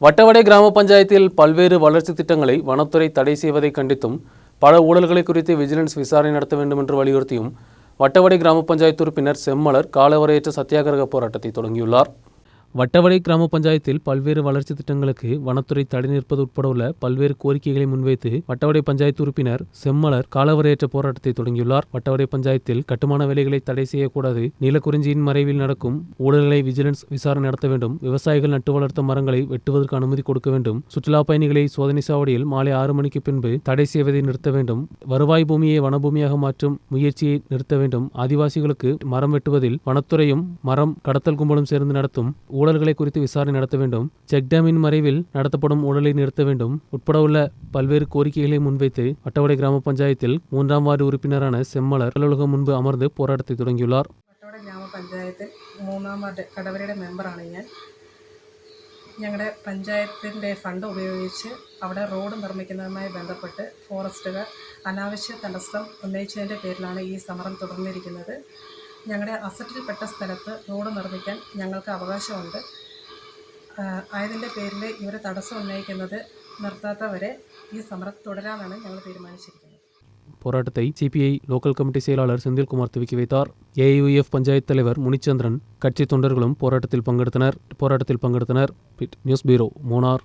வட்டவடை கிராம பஞ்சாயத்தில் பல்வேறு வளர்ச்சி திட்டங்களை வனத்துறை தடை செய்வதை கண்டித்தும் பல ஊழல்களை குறித்து விஜிலன்ஸ் விசாரணை நடத்த வேண்டும் என்று வலியுறுத்தியும் வட்டவடை கிராம பஞ்சாயத்து உறுப்பினர் செம்மலர் காலவரையற்ற சத்தியாகிரக போராட்டத்தை தொடங்கியுள்ளார். வட்டவடை கிராம பஞ்சாயத்தில் பல்வேறு வளர்ச்சி திட்டங்களுக்கு வனத்துறை தடை நிற்பது உட்பட உள்ள பல்வேறு கோரிக்கைகளை முன்வைத்து வட்டவடை பஞ்சாயத்து உறுப்பினர் செம்மலர் காலவரையற்ற போராட்டத்தை தொடங்கியுள்ளார். வட்டவடை பஞ்சாயத்தில் கட்டுமான வேலைகளை தடை செய்யக்கூடாது. நீலக்குறிஞ்சியின் மறைவில் நடக்கும் ஊழல்களை விஜிலன்ஸ் விசாரணை நடத்த வேண்டும். விவசாயிகள் நட்டு வளர்த்த மரங்களை வெட்டுவதற்கு அனுமதி கொடுக்க வேண்டும். சுற்றுலா பயணிகளை சோதனை சாவடியில் மாலை ஆறு மணிக்கு பின்பு தடை செய்வதை நிறுத்த வேண்டும். வருவாய் பூமியை வனபூமியாக மாற்றும் முயற்சியை நிறுத்த வேண்டும். ஆதிவாசிகளுக்கு மரம் வெட்டுவதில் வனத்துறையும் மரம் கடத்தல் கும்பலும் சேர்ந்து நடத்தும் ஊழல்களை குறித்து விசாரணை நடத்த வேண்டும் செக் டேமின் மறைவில் நடத்தப்படும் ஊழலை நிறுத்த வேண்டும் உட்பட உள்ள பல்வேறு கோரிக்கைகளை முன்வைத்து வட்டவடை கிராம பஞ்சாயத்தில் மூன்றாம் வார்டு உறுப்பினரான செம்மலர் அலுவலகம் முன்பு അമർന്ന് പോരാട്ടത്തെ തുടങ്ങിയുള്ളാർ വട്ടവട ഗ്രാമപഞ്ചായത്തിൽ മൂന്നാം വാർഡ് കടവരയുടെ മെമ്പറാണ് ഞാൻ ഞങ്ങളുടെ പഞ്ചായത്തിൻ്റെ ഫണ്ട് ഉപയോഗിച്ച് അവിടെ റോഡ് നിർമ്മിക്കുന്നതുമായി ബന്ധപ്പെട്ട് ഫോറസ്റ്റുകാർ അനാവശ്യ തടസ്സം ഉന്നയിച്ചതിൻ്റെ പേരിലാണ് ഈ സമരം തുടർന്നിരിക്കുന്നത് ഞങ്ങളുടെ അസറ്റിൽപ്പെട്ട സ്ഥലത്ത് റോഡ് നിർമ്മിക്കാൻ ഞങ്ങൾക്ക് അവകാശമുണ്ട് ആഹ് ആയതിൻ്റെ പേരിൽ ഇവർ തടസ്സം ഉന്നയിക്കുന്നത് നിർത്താത്തവരെ ഈ സമരം തുടരാനാണ് ഞങ്ങൾ തീരുമാനിച്ചിരിക്കുന്നത് போராட்டத்தை சிபிஐ லோக்கல் கமிட்டி செயலாளர் செந்தில்குமார் துவக்கி வைத்தார் ஏயுஎஃப் பஞ்சாயத்து தலைவர் முனிச்சந்திரன் கட்சி தொண்டர்களும் போராட்டத்தில் பங்கெடுத்தனர் போராட்டத்தில் பங்கெடுத்தனர் நியூஸ் பீரோ மூனார்